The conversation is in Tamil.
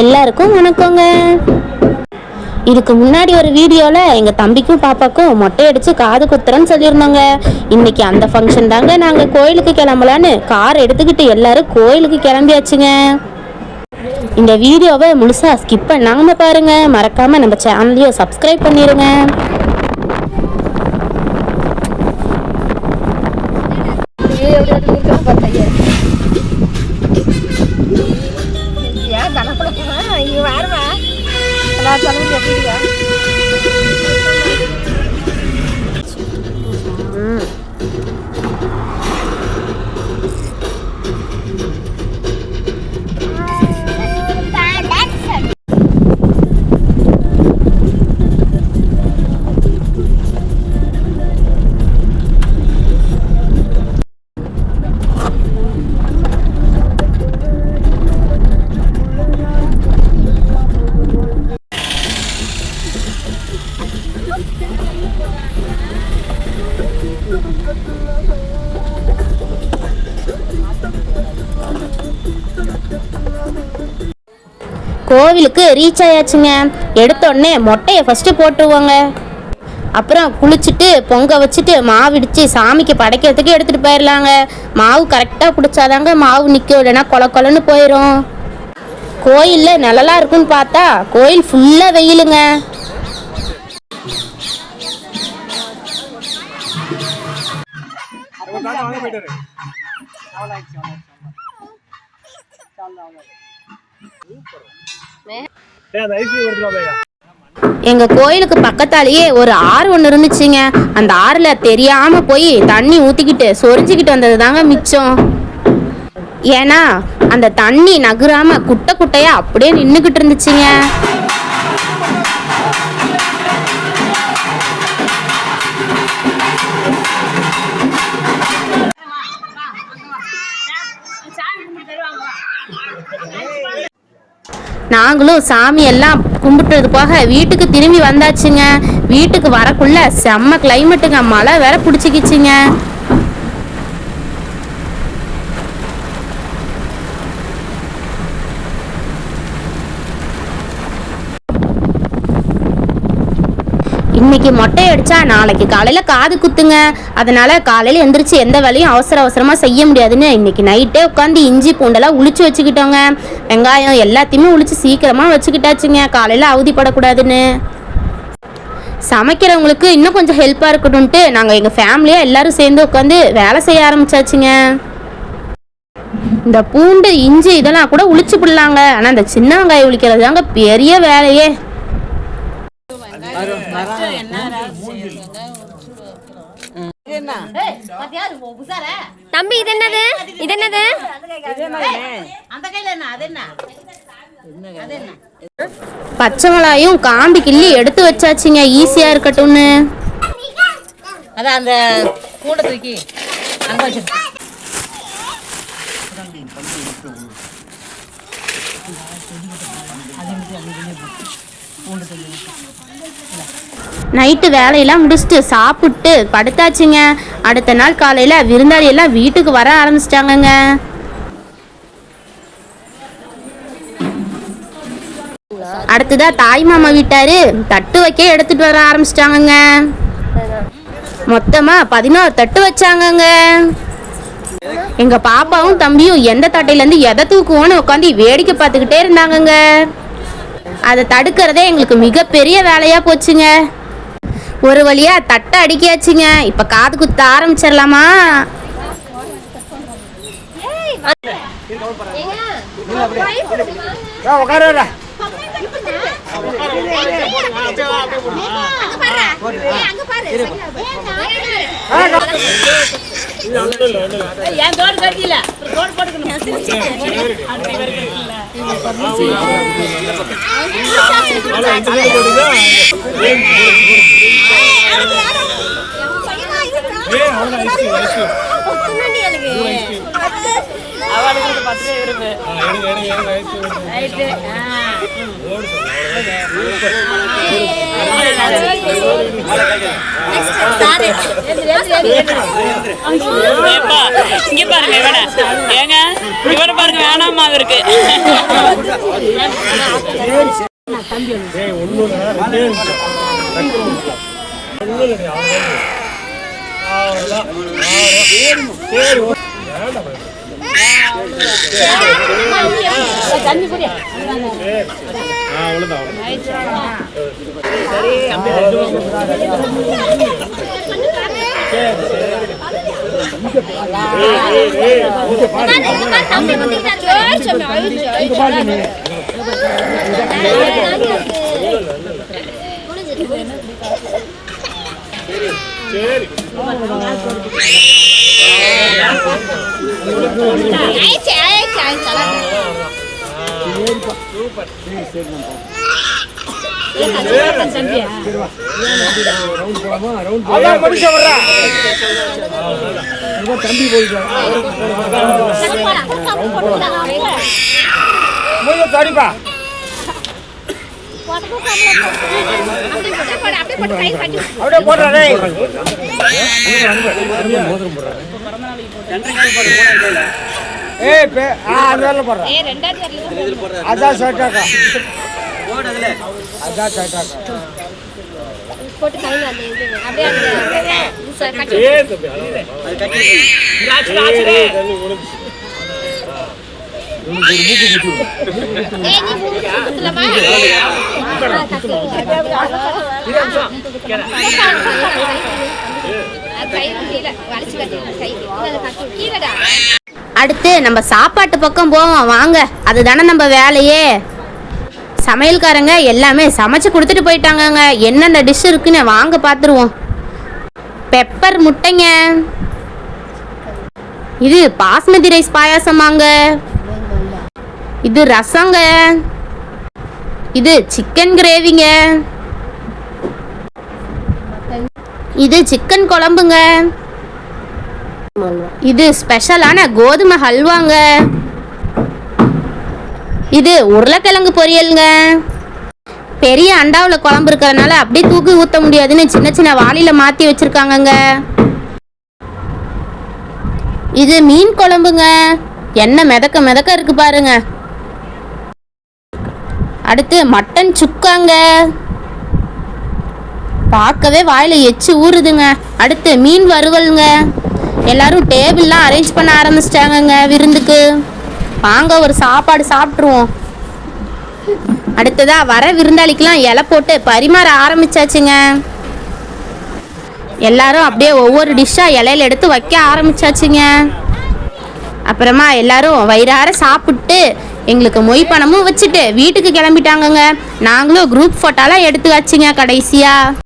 எல்லாருக்கும் வணக்கங்க. இதுக்கு முன்னாடி ஒரு வீடியோவில் எங்கள் தம்பிக்கும் பாப்பாக்கும் மொட்டை அடித்து காது குத்துறேன்னு சொல்லியிருந்தோங்க. இன்னைக்கு அந்த ஃபங்க்ஷன் தாங்க நாங்கள் கோயிலுக்கு கிளம்பலான்னு கார் எடுத்துக்கிட்டு எல்லாரும் கோயிலுக்கு கிளம்பியாச்சுங்க. இந்த வீடியோவை முழுசாக ஸ்கிப் பண்ணாமல் பாருங்க. மறக்காமல் நம்ம சேனலையும் சப்ஸ்கிரைப் பண்ணிடுங்க பார்த்தீங்க இங்கே வாருமா எல்லா செலவும் கட்டிடுவா கோவிலுக்கு ரீச் ஆயாச்சுங்க. எடுத்த உடனே மொட்டையை ஃபஸ்ட்டு போட்டுருவோங்க. அப்புறம் குளிச்சுட்டு பொங்க வச்சுட்டு மாவு இடித்து சாமிக்கு படைக்கிறதுக்கு எடுத்துகிட்டு போயிடலாங்க மாவு கரெக்டாக பிடிச்சாதாங்க மாவு நிற்கும் இல்லைன்னா கொல கொலன்னு போயிடும் கோயிலில் நிழலாக இருக்குன்னு பார்த்தா கோயில் ஃபுல்லாக வெயிலுங்க. போயிட்டாரு எங்க கோயிலுக்கு பக்கத்தாலேயே ஒரு ஆறு ஒன்று இருந்துச்சுங்க. அந்த ஆறுல தெரியாம போய் தண்ணி ஊத்திக்கிட்டு சொரிஞ்சுக்கிட்டு வந்தது தாங்க மிச்சம். ஏன்னா அந்த தண்ணி நகராம குட்டை குட்டையா அப்படியே நின்றுக்கிட்டு இருந்துச்சுங்க. நாங்களும் சாமி எல்லாம் கும்பிட்டது போக வீட்டுக்கு திரும்பி வந்தாச்சுங்க. வீட்டுக்கு வரக்குள்ள செம்ம கிளைமேட்டுங்க மழை வேற பிடிச்சிக்கிச்சுங்க. இன்னைக்கு மொட்டை அடிச்சா நாளைக்கு காலையில காது குத்துங்க. அதனால காலையில எந்திரிச்சு எந்த வேலையும் அவசர அவசரமா செய்ய முடியாதுன்னு இன்னைக்கு நைட்டே உட்காந்து இஞ்சி பூண்டெல்லாம் உளிச்சு வச்சுக்கிட்டோங்க. வெங்காயம் எல்லாத்தையுமே உளிச்சு சீக்கிரமா வச்சுக்கிட்டாச்சுங்க. காலையில அவதிப்படக்கூடாதுன்னு. சமைக்கிறவங்களுக்கு இன்னும் கொஞ்சம் ஹெல்ப்பாக இருக்கட்டும்ட்டு நாங்கள் எங்கள் ஃபேமிலியாக எல்லாரும் சேர்ந்து உட்காந்து வேலை செய்ய ஆரம்பிச்சாச்சுங்க. இந்த பூண்டு இஞ்சி இதெல்லாம் கூட உளிச்சு போடலாங்க. ஆனால் இந்த சின்ன வெங்காயம் உளிக்கிறது தாங்க பெரிய வேலையே. தம்பி இது என்னது? இது என்னது? பச்சை மிளகாயும் காம்பி கிள்ளி எடுத்து வச்சாச்சுங்க. ஈஸியாக இருக்கட்டும்னு. அதான் அந்த கூட தூக்கி அங்க வச்சிருக்கேன் நைட்டு வேலையெல்லாம் முடிச்சுட்டு சாப்பிட்டு படுத்தாச்சுங்க. அடுத்த நாள் காலையில் விருந்தாளி எல்லாம் வீட்டுக்கு வர ஆரம்பிச்சிட்டாங்கங்க. அடுத்ததா தாய் மாமா வீட்டாரு தட்டு வைக்க எடுத்துட்டு வர ஆரம்பிச்சிட்டாங்கங்க. மொத்தமா பதினோரு தட்டு வச்சாங்கங்க. எங்க பாப்பாவும் தம்பியும் எந்த தட்டையில இருந்து எதை தூக்குவோன்னு உட்காந்து வேடிக்கை பார்த்துக்கிட்டே இருந்தாங்கங்க. அதை தடுக்கிறதே எங்களுக்கு மிகப்பெரிய வேலையாக போச்சுங்க. ஒரு வழியா தட்டை அடிக்கியாச்சுங்க. இப்போ காது குத்த ஆரம்பிச்சிடலாமா? உட்கார என் தோடு கட்டியில தோடு போட்டுக்கணும் இங்க பாருங்க இவனை. ஏங்க இவனை பாருங்க வேணாமா இருக்கு தண்ணி புரிய இல்ல, ரெண்டே நிமிஷம். டக்குனு முடிக்கலாம். ஒண்ணும் இல்லடி, அவ்வளவுதான். அவ்வளவுதான். அவ்வளவுதான். சரி, ஓ- வேண்டாம் பயப்பட. சரி. ஆ, அவ்வளவுதான், அவ்வளவுதான். ஏய், ஏய், இங்க பாரு. சரி அதான் படிச்ச வர்றா தம்பி போயிட்டு தடிப்பா அப்படியே ஏய் பே ஆ அந்த வரல போடுறா அதான் சட்டாக்கா அதான் சட்டாக்கா போட்டு கையில் அந்த இது அப்படியே அந்த கட்டி ஏய் தம்பி ஏய் முடிஞ்சு ஏய் நீ மூணு குத்துலமா கை கீழே வளைச்சு கட்டி கை கீழே கட்டி கீழடா அடுத்து நம்ம சாப்பாட்டு பக்கம் போவோம். வாங்க. அதுதானே நம்ம வேலையே. சமையல்காரங்க எல்லாமே சமைச்சு கொடுத்துட்டு போயிட்டாங்கங்க. என்னென்ன டிஷ் இருக்குன்னு வாங்க பார்த்துருவோம் பெப்பர் முட்டைங்க. இது பாஸ்மதி ரைஸ் பாயாசமாங்க. இது ரசங்க. இது சிக்கன் கிரேவிங்க இது சிக்கன் குழம்புங்க. இது ஸ்பெஷலான கோதுமை ஹல்வாங்க. இது உருளைக்கிழங்கு பொரியலுங்க. பெரிய அண்டாவில் குழம்பு இருக்கிறதுனால அப்படியே தூக்கி ஊற்ற முடியாதுன்னு சின்ன சின்ன வாளியில் மாற்றி வச்சுருக்காங்கங்க. இது மீன் குழம்புங்க. எண்ணெய் மிதக்க மிதக்க இருக்கு பாருங்க. அடுத்து மட்டன் சுக்காங்க. பார்க்கவே வாயில எச்சு ஊறுதுங்க. அடுத்து மீன் வறுவலுங்க. எல்லாரும் டேபிள்லாம் அரேஞ்ச் பண்ண ஆரம்பிச்சிட்டாங்கங்க விருந்துக்கு. வாங்க ஒரு சாப்பாடு சாப்பிட்ருவோம் அடுத்ததாக வர விருந்தாளிக்கெலாம் இலை போட்டு பரிமாற ஆரம்பிச்சாச்சுங்க. எல்லாரும் அப்படியே ஒவ்வொரு டிஷ்ஷாக இலையில எடுத்து வைக்க ஆரம்பிச்சாச்சுங்க. அப்புறமா எல்லாரும் வயிறார சாப்பிட்டு எங்களுக்கு மொய் பணமும் வச்சுட்டு வீட்டுக்கு கிளம்பிட்டாங்கங்க. நாங்களும் குரூப் ஃபோட்டோலாம் எடுத்து வச்சுங்க கடைசியாக